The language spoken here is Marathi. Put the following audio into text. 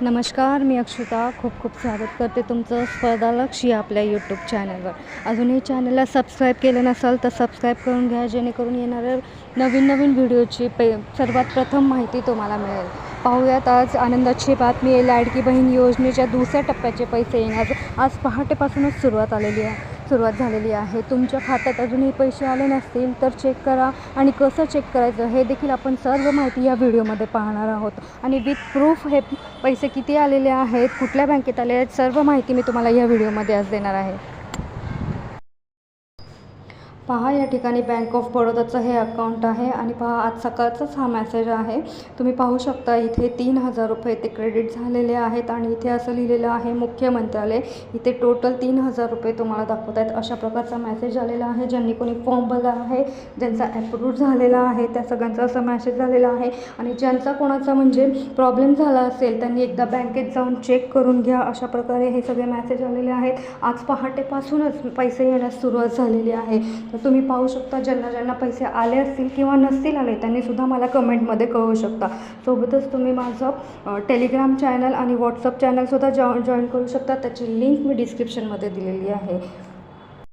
नमस्कार मी अक्षिता. खूप खूप स्वागत करते तुमचं स्पर्धालक्ष या आपल्या यूट्यूब चॅनलवर अजूनही चॅनलला सबस्क्राईब केलं नसाल तर सबस्क्राईब करून घ्या जेणेकरून येणाऱ्या नवीन नवीन व्हिडिओची पे सर्वात प्रथम माहिती तुम्हाला मिळेल. पाहूयात आज आनंदाची बातमी आहे. लाडकी बहीण योजनेच्या दुसऱ्या टप्प्याचे पैसे येणार आज पहाटेपासूनच सुरुवात आलेली आहे. सुरुवात झालेली आहे. तुमच्या खात्यात अजूनही पैसे आले नसतील तर चेक करा आणि कसं चेक करायचं हे देखील आपण सर्व माहिती या व्हिडिओमध्ये पाहणार आहोत. आणि विथ प्रूफ हे पैसे किती आलेले आहेत कुठल्या बँकेत आले आहेत सर्व माहिती मी तुम्हाला या व्हिडिओमध्ये आज देणार आहे. पहा या ठिकाणी बँक ऑफ बडोदाचं हे अकाउंट आहे आणि पहा आज सकाळचाच हा मेसेज आहे. तुम्ही पाहू शकता इथे तीन हजार रुपये ते क्रेडिट झालेले आहेत आणि इथे असं लिहिलेलं आहे मुख्य मंत्रालय इथे टोटल तीन हजार रुपये तुम्हाला दाखवत आहेत अशा प्रकारचा मेसेज आलेला आहे ज्यांनी कोणी फॉर्म भरला आहे ज्यांचा ॲप्रूव्ह झालेला आहे त्या सगळ्यांचा असा मेसेज झालेला आहे. आणि ज्यांचा कोणाचा म्हणजे प्रॉब्लेम झाला असेल त्यांनी एकदा बँकेत जाऊन चेक करून घ्या. अशा प्रकारे हे सगळे मेसेज आलेले आहेत. आज पहाटेपासूनच पैसे येण्यास सुरुवात झालेली आहे. तर तुम्ही पाहू शकता ज्यांना ज्यांना पैसे आले असतील किंवा नसतील आले त्यांनीसुद्धा मला कमेंटमध्ये कळवू शकता. सोबतच तुम्ही माझं टेलिग्राम चॅनल आणि व्हॉट्सअप चॅनलसुद्धा जॉ जॉईन करू शकता. त्याची लिंक मी डिस्क्रिप्शनमध्ये दिलेली आहे.